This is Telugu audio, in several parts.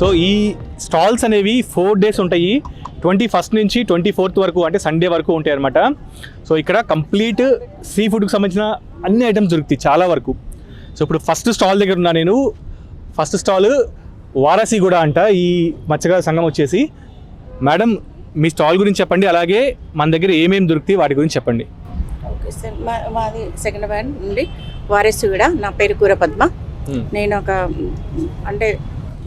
సో ఈ స్టాల్స్ అనేవి ఫోర్ డేస్ ఉంటాయి. ట్వంటీ ఫస్ట్ నుంచి ట్వంటీ ఫోర్త్ వరకు అంటే సండే వరకు ఉంటాయి అనమాట సో ఇక్కడ కంప్లీట్ సీ ఫుడ్కి సంబంధించిన అన్ని ఐటమ్స్ దొరుకుతాయి చాలా వరకు. సో ఇప్పుడు ఫస్ట్ స్టాల్ దగ్గర ఉన్నా నేను. ఫస్ట్ స్టాల్ వారాసిగూడ అంట. ఈ మత్స్యకార సంఘం వచ్చేసి. మేడం మీ స్టాల్ గురించి చెప్పండి. అలాగే మన దగ్గర ఏమేమి దొరుకుతాయి వాటి గురించి చెప్పండి. Okay sir. మాది సెకండ్ బ్యాండ్ నుండి వారసుగూడ నా పేరు కూర పద్మ నేను ఒక అంటే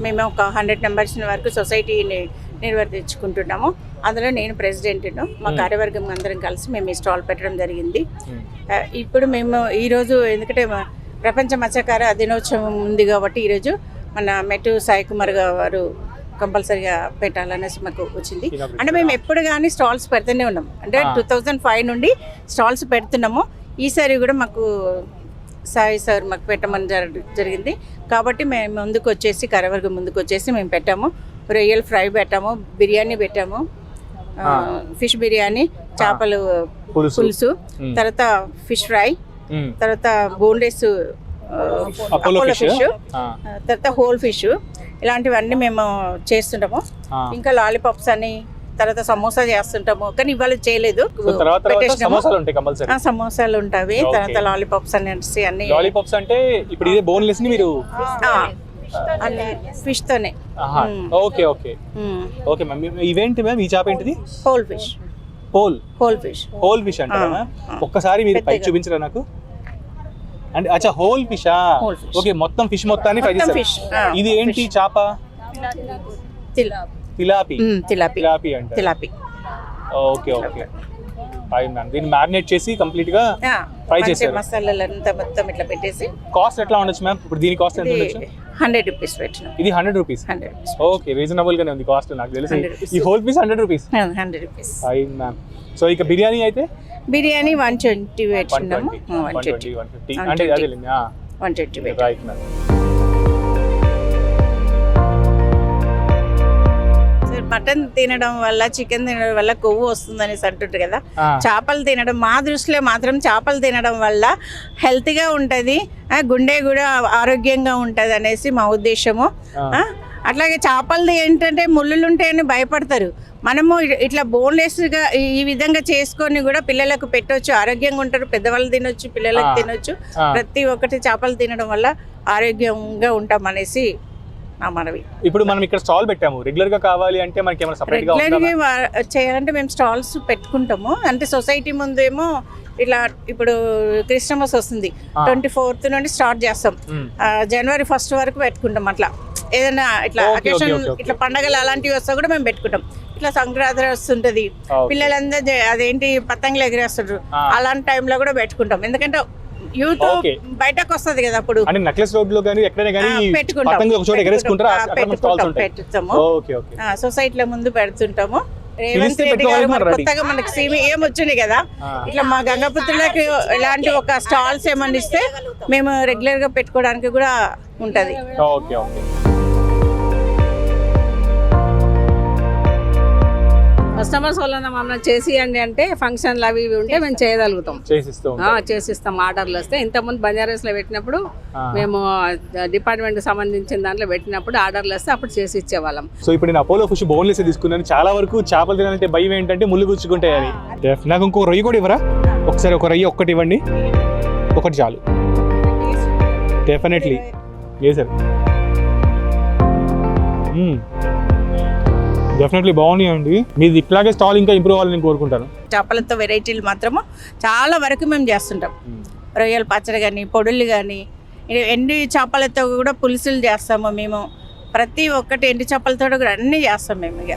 మేము ఒక హండ్రెడ్ మెంబర్స్ వరకు సొసైటీని నిర్వర్తించుకుంటున్నాము. అందులో నేను ప్రెసిడెంట్ను మా. కార్యవర్గం అందరం కలిసి మేము ఈ స్టాల్ పెట్టడం జరిగింది. ఇప్పుడు మేము ఈరోజు ఎందుకంటే ప్రపంచ మత్స్యకార దినోత్సవం ఉంది కాబట్టి ఈరోజు మన మెట్టు సాయి కుమార్ గారు కంపల్సరిగా పెట్టాలనేసి మాకు వచ్చింది. అంటే మేము ఎప్పుడు కానీ స్టాల్స్ పెడుతూనే ఉన్నాం. అంటే. టూ థౌజండ్ ఫైవ్ నుండి స్టాల్స్ పెడుతున్నాము. ఈసారి కూడా మాకు సాయి సార్ మాకు పెట్టమని జరి- జరిగింది కాబట్టి మేము ముందుకు వచ్చేసి కరవర్గం ముందుకు వచ్చేసి మేము పెట్టాము రొయ్యల్ ఫ్రై పెట్టాము బిర్యానీ పెట్టాము. ఫిష్ బిర్యానీ చేపలు పులుసు. తర్వాత ఫిష్ ఫ్రై. తర్వాత బోన్లెస్ అపోలో ఫిష్ తర్వాత హోల్ ఫిష్ ఇలాంటివన్నీ మేము చేస్తుంటాము. ఇంకా లాలీపాప్స్ అని తర్వాత సమోసా చేస్తుంటాము. కానీ ఇవాళ చేయలేదు. సమోసాలు ఉంటాయి. తర్వాత లాలీపాప్స్ అనేసి అన్ని లాలీపాప్స్ అంటే ఇప్పుడు ఇదే బోన్లెస్ని మీరు ఆ, అన్ని ఫిష్ తోనే. ఓకే ఓకే ఓకే మ్యామ్ ఇవేంటి మ్యామ్ ఈ చేప ఏంటిది? హోల్ ఫిష్ పోల్ హోల్ ఫిష్ హోల్ ఫిష్ అంటారా మ్యామ్? ఆ. ఒక్కసారి మీరు పైకి పెద్దగా. చూపించరా నాకు? అంటే అచ్చా హోల్ ఫిషా. ఓకే మొత్తం ఫిష్ మొత్తాన్ని ఫ్రై fish. ఆ, ఇది ఏంటి. చేప? తిలాపి తిలాపి తిలాపి అంటారు. తిలాపి ఓకే ఓకే మ్యామ్ దీన్ని మ్యారినేట్ చేసి కంప్లీట్గా Fry చేశారు. మసాలాలు అంతా మొత్తం ఇట్లా పెట్టేసి కాస్ట్ ఎట్లా ఉండొచ్చు మ్యామ్ ఇప్పుడు దీని కాస్ట్ ఎంత ఉండొచ్చు? హండ్రెడ్ రూపీస్ పెట్టినాం. ఇది hundred rupees hundred okay reasonable గానే ఉంది కాస్ట్ నాకు తెలిసి. 100 rupees. ఈ whole piece hundred rupees hundred rupees fine ma'am so ఇక బిర్యానీ అయితే? బిర్యానీ వన్ ట్వంటీ పెట్టినాము. One twenty one fifty 120. అంటే అదే one twenty right ma'am mutton తినడం వల్ల చికెన్ తినడం వల్ల కొవ్వు వస్తుందనేసి అంటుంటారు కదా. చేపలు తినడం మా దృష్టిలో మాత్రం చేపలు తినడం వల్ల హెల్త్గా ఉంటుంది గుండె కూడా ఆరోగ్యంగా ఉంటుంది అనేసి మా ఉద్దేశము. అట్లాగే చేపలది ఏంటంటే ముళ్ళులు ఉంటాయని భయపడతారు. మనము ఇట్లా బోన్లెస్గా ఈ విధంగా చేసుకొని కూడా పిల్లలకు పెట్టవచ్చు ఆరోగ్యంగా ఉంటారు పెద్దవాళ్ళు తినొచ్చు పిల్లలకు. తినొచ్చు. ప్రతి ఒక్కటి చేపలు తినడం వల్ల ఆరోగ్యంగా ఉంటాం అనేసి నా మనవి. ఇప్పుడు మనం ఇక్కడ స్టాల్ పెట్టాము. రెగ్యులర్గా కావాలి అంటే మనకి ఏమైనా సపరేట్గా చేయాలంటే మేము స్టాల్స్ పెట్టుకుంటాము. అంటే సొసైటీ ముందేమో ఇట్లా ఇప్పుడు క్రిస్టమస్ వస్తుంది. ట్వంటీ ఫోర్త్ నుండి స్టార్ట్ చేస్తాం. జనవరి ఫస్ట్ వరకు పెట్టుకుంటాం అట్లా. ఏదైనా ఇట్లా అకేషన్. ఇట్లా పండగలు అలాంటివి వస్తా కూడా మేము పెట్టుకుంటాం. ఇట్లా సంక్రాంతి వస్తుంటది. పిల్లలందరూ అదేంటి పతంగులు ఎగిరేస్తారు. అలాంటి టైంలో కూడా పెట్టుకుంటాం. ఎందుకంటే యూత్. బయటకు వస్తుంది కదా అప్పుడు. అంటే నెక్లెస్ రోడ్లో కానీ ఎక్కడైనా కానీ పెట్టుకుంటాం. ఒక చోట ఎగరేసుకుంటారా? పెట్టుకుంటాం, ఉంటాయి. పెట్టుతాము. Okay okay. ఆ, సొసైటీలో ముందు పెడుతుంటాము. రేవంత్ రెడ్డి గారు కొత్తగా మనకి సీమ ఏం వచ్చింది కదా. ఇట్లా మా గంగపుత్రులకు ఇలాంటి ఒక స్టాల్స్ ఏమన్నా ఇస్తే మేము రెగ్యులర్గా పెట్టుకోవడానికి కూడా ఉంటది. Okay okay. కస్టమర్స్ వల్ల మమ్మల్ని చేసియండి అంటే ఫంక్షన్లు అవి ఇవి ఉంటే మేము చేయగలుగుతాం. చేసిస్తూ ఆర్డర్లు వస్తే ఇంతకుముందు బంజారాస్లో పెట్టినప్పుడు ఆ. మేము డిపార్ట్మెంట్కి సంబంధించిన దాంట్లో పెట్టినప్పుడు ఆర్డర్లు వస్తే అప్పుడు చేసి ఇచ్చేవాళ్ళం. సో ఇప్పుడు నేను అపోలో ఫిష్ బోన్లెస్ తీసుకున్నాను. చాలా వరకు చేపలు తినాలంటే భయం ఏంటంటే ముళ్ళు గుచ్చుకుంటాయని. నాకు ఇంకో రొయ్యి కూడా ఇవ్వరా? ఒకసారి ఒక రొయ్యి ఒక్కటి ఇవ్వండి. ఒకటి చాలు. డెఫినెట్లీ ఏ సార్ డెఫినెట్లీ బాగున్నాయండి. మీది ఇట్లాగే స్టాల్ ఇంకా ఇంప్రూవ్ అవ్వాలని నేను కోరుకుంటాను. చేపలతో వెరైటీలు మాత్రము చాలా వరకు మేము చేస్తుంటాం. రొయ్యల పచ్చడి కానీ పొడులు కానీ ఎండి చేపలతో కూడా పులుసులు చేస్తాము మేము. ప్రతి ఒక్కటి ఎండి చేపలతో కూడా అన్నీ చేస్తాం మేము ఇక.